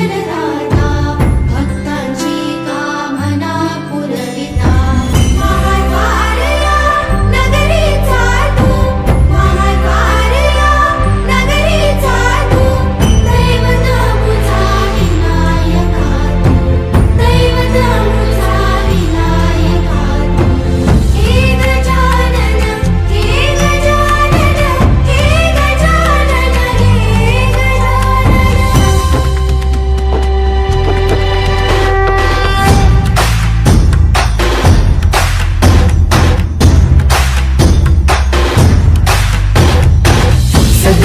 मंगलदाता